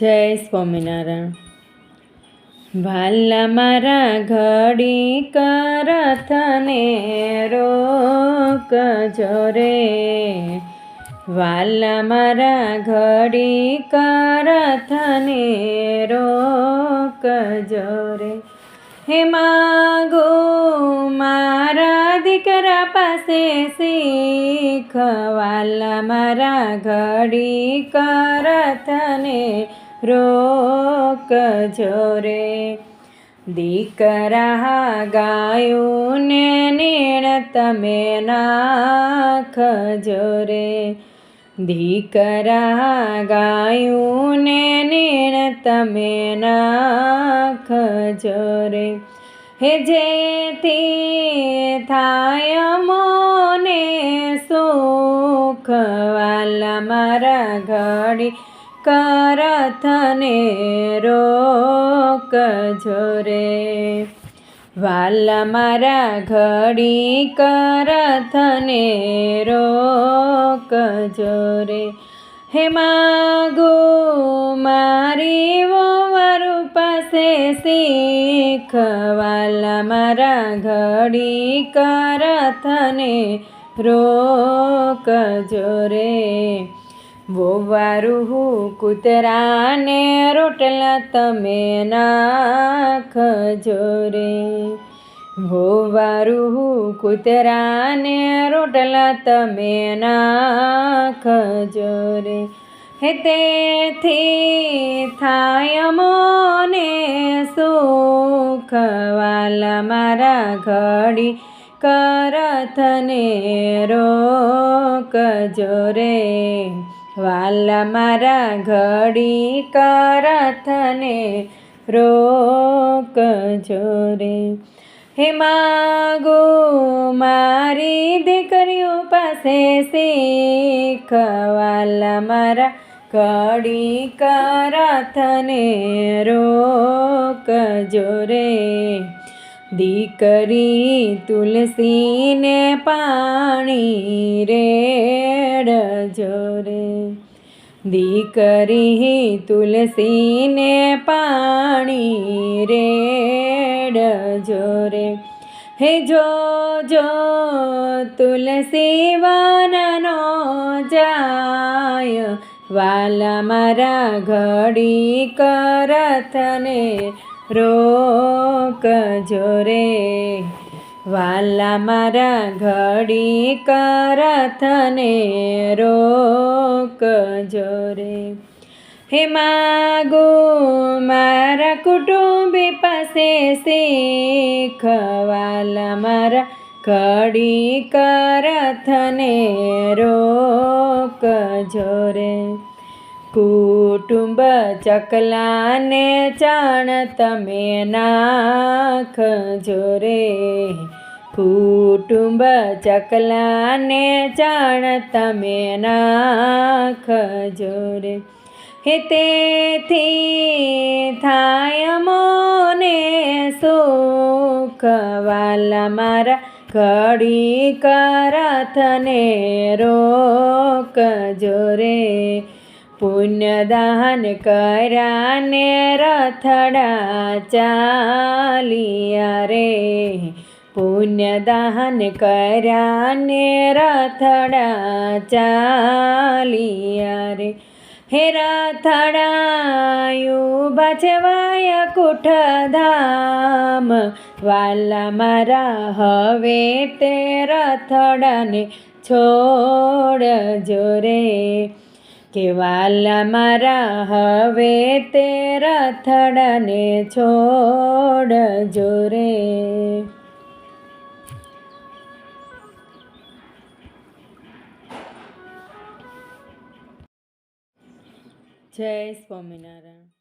જય સ્વામિનારાયણ. ભાલા મારા ઘડી કરથને રોક જોરે. વાલા મારા ઘડી કરથને રોક જોરે. હે માગો, મારા દીકરા પાસે શીખવાલા મારા ઘડી કરથને રોકજો રે દીકરા ગાયોને નીણ તમે નાખજો રે દીકરા ગાયોને નીણ તમે નાખજો રે હે જેથી થાય મોને સુખ વાલા મારા ઘડી કરથને રોકજો રે. વાલ મારા ઘડી કરથને રોકજો રે. હે માગો મારી વરુ પાસે શીખવાલા મારા ઘડી કરથને રોકજો રે. વોવારું કૂતરાને રોટલા તમે નાખજો રે. વોવારું કૂતરાને રોટલા તમે નાખજો રે. હે તેથી થાય મોને સુખવાલા મારા ઘડી કરથને રોકજો રે. વાલા મારા ઘડી કરથને રોક જોરે હે માગો મારી દીકરીઓ પાસે શીખવાલા મારા ઘડી કરથને રોક જોરે દીકરી તુલસીને પાણી રે. દીકરી તુલસીને પાણી રેડજો રે હે જો જો તુલસી વનનો જાય, વાલા મારા ઘડી કરથને રોકજો રે વાલા મારા ઘડી કરથને રોકજો રે હે માગો, મારા કુટુંબી પાસે શીખવાલા મારા ઘડી કરથને રોકજો રે કુટુંબ ચકલાને ચણ તમે નાખજો રે કુટુંબ ચકલાને જાણ તમે નાખજો રે હે તેથી થાય મોને સુખવાલા મારા ઘડી કરથને રોકજો રે પુણ્યદાન કર્યાને રથડા ચાલિયા રે પુણ્યદાન કર્યાને રથડા ચાલિયા રે. હે રથડાયું બચવાય કુઠધામ. વાલા મારા, હવે તે રથડાને છોડ જોરે કે વાલા મારા, હવે તે રથડાને છોડ રે. જય સ્વામિનારાયણ